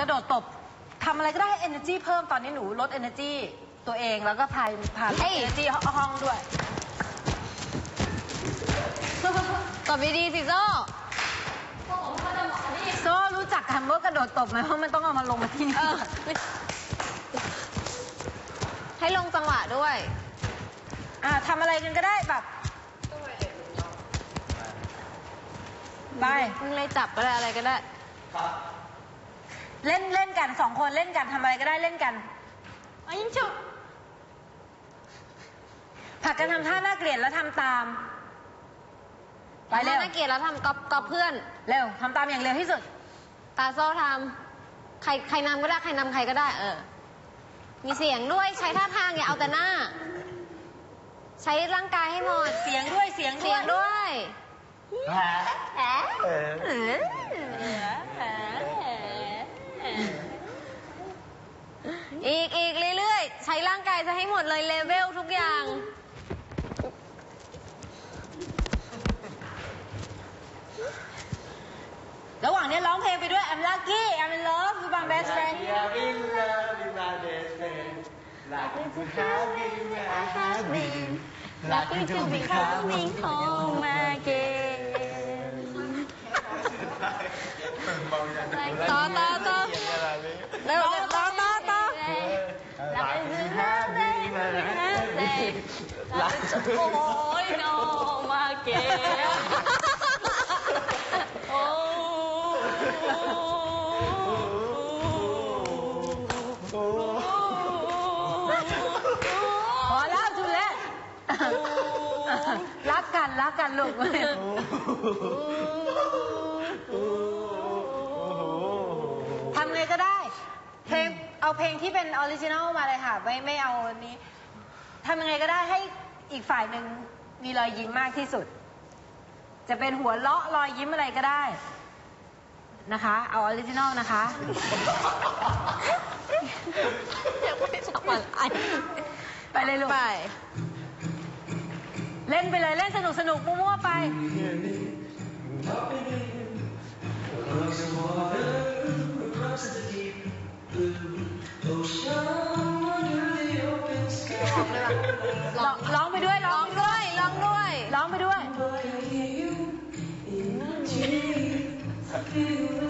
กระโดดตบทำอะไรก็ได้ให้ energy เพิ่มตอนนี้หนูลด energy ตัวเองแล้วก็พายพา เฮ้ย energy ห้องด้วยตบดีๆสิโซ่โซ่รู้จักคำว่ากระโดดตบไหมเพราะมันต้องเอามาลงมาที่นี่เออให้ลงจังหวะด้วย อ่าทำอะไรกันก็ได้แบบไปมึงเลยจับก็ได้อะไรก็ได้ เล่นเล่นกันสองคนเล่นกันทำอะไรก็ได้เล่นกันอายิงชุบผัดกันทำท่าน่าเกลียดแล้วทำตาม ไปเร็ว น่าเกลียดแล้วทำก๊อปก๊อปเพื่อน เร็วทำตามอย่างเร็วที่สุด ตาโซ่ทำใครใครนำก็ได้ใครนำใครก็ได้ เออ มีเสียงด้วยใช้ท่าทางอย่าเอาแต่หน้า ใช้ร่างกายให้หมด เสียงด้วยเสียงเสียงด้วยอีกอีกเรื่อยๆ ใช้ร่างกายจะให้หมดเลยเลเวลทุกอย่าง ระหว่างนี้ร้องเพลงไปด้วย I'm lucky I'm in love with my best friend I'm in love with my best friend. Lucky to have you where I have been. Lucky to be coming home again. ต่อต่อต่อเร็วต่อต่อ โอ้ยน้องมาเกโอ้พอแล้วทุเล่รักกันรักกันลูกทำไงก็ได้ เพลงเอาเพลงที่เป็นออริจินัลมาเลยค่ะ ไม่ไม่เอาอันนี้ ทำยังไงก็ได้ให้อีกฝ่ายหนึ่งมีรอยยิ้มมากที่สุด จะเป็นหัวเราะรอยยิ้มอะไรก็ได้นะคะ เอาออริจินัลนะคะยังไม่ทำอะไรไปเลยลูกไป เล่นไปเลยเล่นสนุกสนุกมั่วๆไปร้ I Feel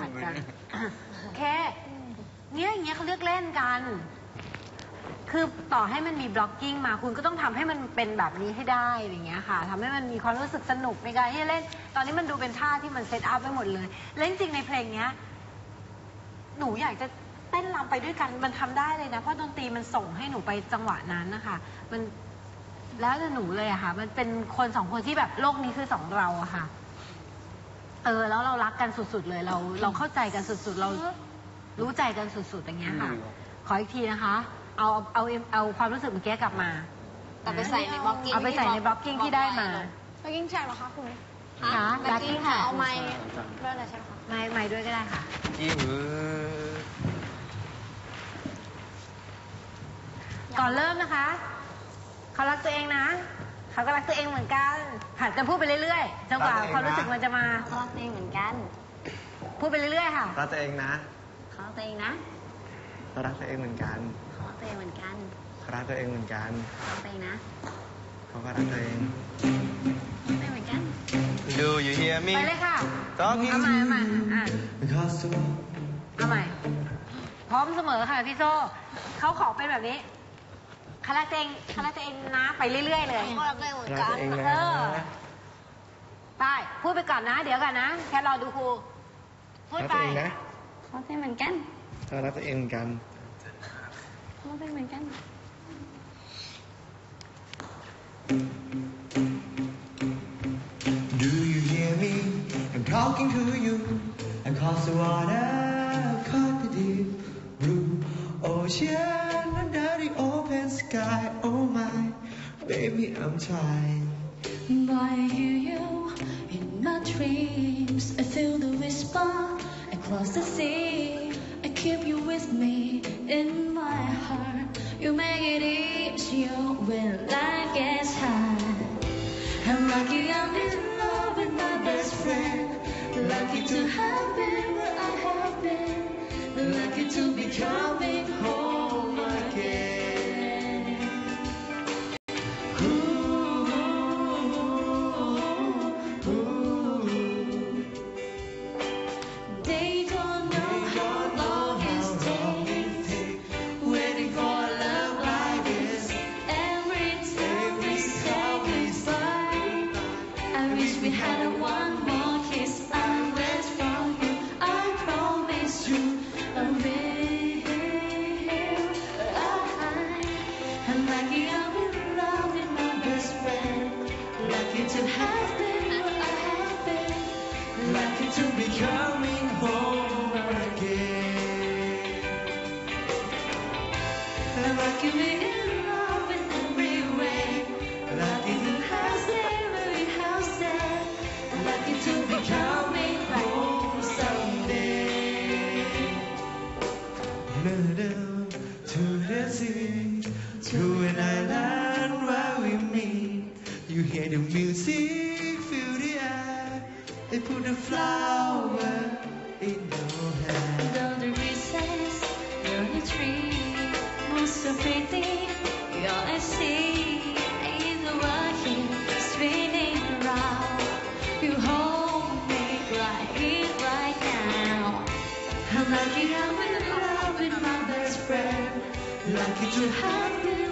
ผัดกัน โอเค เนี่ยอย่างเงี้ยเขาเรียกเล่นกัน คือต่อให้มันมีบล็อกกิ้งมาคุณก็ต้องทำให้มันเป็นแบบนี้ให้ได้อย่างเงี้ยค่ะทำให้มันมีความรู้สึกสนุกในการที่จะเล่น ตอนนี้มันดูเป็นท่าที่มันเซตอัพไว้หมดเลยและจริงๆในเพลงเนี้ย หนูอยากจะเต้นรำไปด้วยกันมันทำได้เลยนะ เพราะดนตรีมันส่งให้หนูไปจังหวะนั้นนะคะมันแล้วแต่หนูเลยอะค่ะ มันเป็นคนสองคนที่แบบโลกนี้คือสองเราอะค่ะ เออแล้วเรารักกันสุดๆเลยเราเราเข้าใจกันสุดๆ เรารู้ใจกันสุดๆอย่างเงี้ยค่ะ ขออีกทีนะคะ เอาเอาเอาเอาความรู้สึกเมื่อกี้กลับมาแต่ไปใส่ในบล็อกกิ้งเอาไปใส่ในบล็อกกิ้งที่ได้มาไปกิ้งแทร็กเหรอคะคุณค่ะแบ็คกิ้งค่ะเอาไม้ด้วยอะไรใช่ไหมคะไม่ไม่ด้วยก็ได้ค่ะกิ้วก่อนเริ่มนะคะเขารักตัวเองนะ เขาก็รักตัวเองเหมือนกันหัดกันพูดไปเรื่อยๆจนกว่าความรู้สึกมันจะมาเขารักตัวเองเหมือนกัน พูดไปเรื่อยๆค่ะรักตัวเองนะเขารักตัวเองนะเรารักตัวเองเหมือนกันเขารักตัวเองเหมือนกันเขารักตัวเองเหมือนกันเขารักตัวเองนะเขาก็รักตัวเองรักตัวเองเหมือนกัน Do you hear me ไปเลยค่ะ Talking เอาใหม่เอาใหม่อะ Because to เอาใหม่พร้อมเสมอค่ะพี่โซ่เขาขอเป็นแบบนี้ คาราตัวเองคาราตัวเองนะ ไปเรื่อย ๆ เลยเขารักตัวเองเหมือนรักกัตันวเองนะเออไปพูดไปก่อนนะ เดี๋ยวก่อนนะ แค่รอดูครู พูดรักไป ตัวเองนะเขารักตัวเองเหมือนกันเรารักตัวเองเหมือนกัน เขารักตัวเองเหมือนกัน Do you hear me? I'm talking to you across the water, caught the deep blue ocean under the open sky. Oh my, baby, I'm trying. Boy, I hear you in my dreams. I feel the whisper across the sea. I keep you with me in my heart. You make it easier when life gets hard. I'm lucky I'm in love with my best friend. Lucky to have been where I have been. Lucky to be coming Lucky to have been